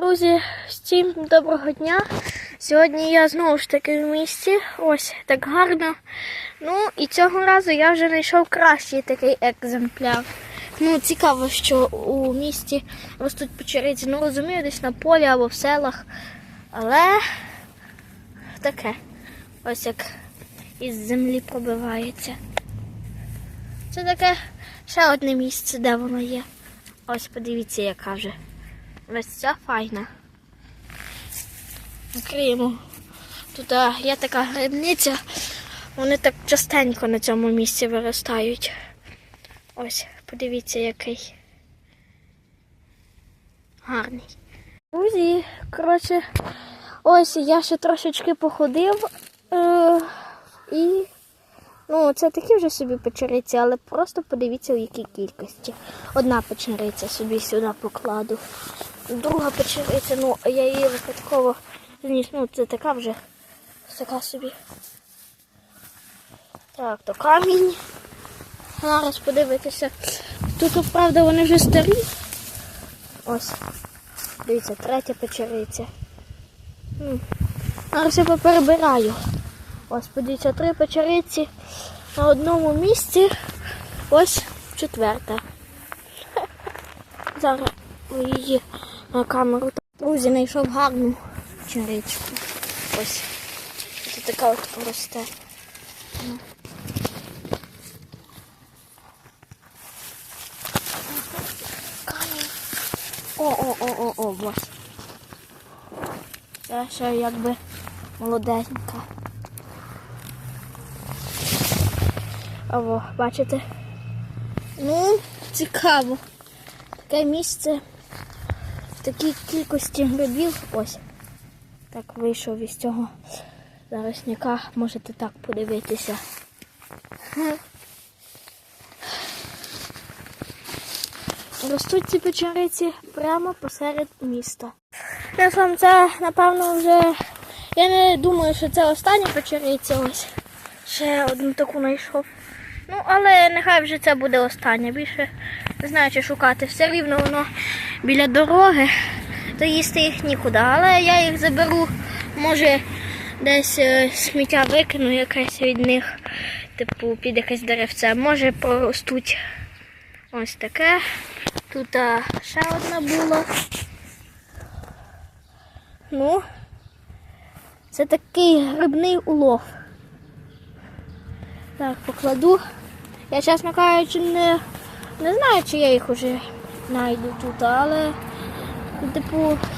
Друзі, всім доброго дня. Сьогодні я знову ж таки в місті. Ось так гарно. Ну і цього разу я вже знайшов кращий такий екземпляр. Ну, цікаво, що у місті ростуть печериці. Ну, розумію, десь на полі або в селах. Але таке. Ось як із землі пробивається. Це таке ще одне місце, де воно є. Ось подивіться, яка вже. Ось ця файна. Відкриємо. Тут є така грибниця. Вони так частенько на цьому місці виростають. Ось, подивіться, який. Гарний. Друзі, коротше, ось я ще трошечки походив. Е- і Ну, це такі вже собі печериці, але просто подивіться, у якій кількості. Одна печериця собі сюди покладу. Друга печериця, ну, я її випадково зніс, ну, це така вже така собі. Так, то камінь. Зараз подивитися. Тут, правда, вони вже старі. Ось. Дивіться, третя печериця. Зараз я поперебираю. Ось, подивіться, три печериці на одному місці. Ось четверта. Зараз її камеру. Друзі, знайшов гарну печеричку. Ось. Ось така от росте. Ну. О-о-о-о-о, ось. Це ще якби молоденька. Ого, бачите? Ну, цікаво. Таке місце такій кількості грибів. Ось. Так вийшов із цього заросняка. Можете так подивитися. Ростуть ці печериці прямо посеред міста. Я сам це, напевно, вже. Я не думаю, що це остання печериця. Ось. Ще одну таку знайшов. Ну, але нехай вже це буде останнє. Більше не знаю, чи шукати. Все рівно воно біля дороги, то їсти їх нікуди. Але я їх заберу, може, десь е, сміття викину якесь від них, типу, під якесь деревце. Може проростуть ось таке. Тут а, ще одна була. Ну, це такий грибний улов. Так, покладу. Я, чесно кажучи, не, не знаю, чи я їх уже знайду тут, але, типу,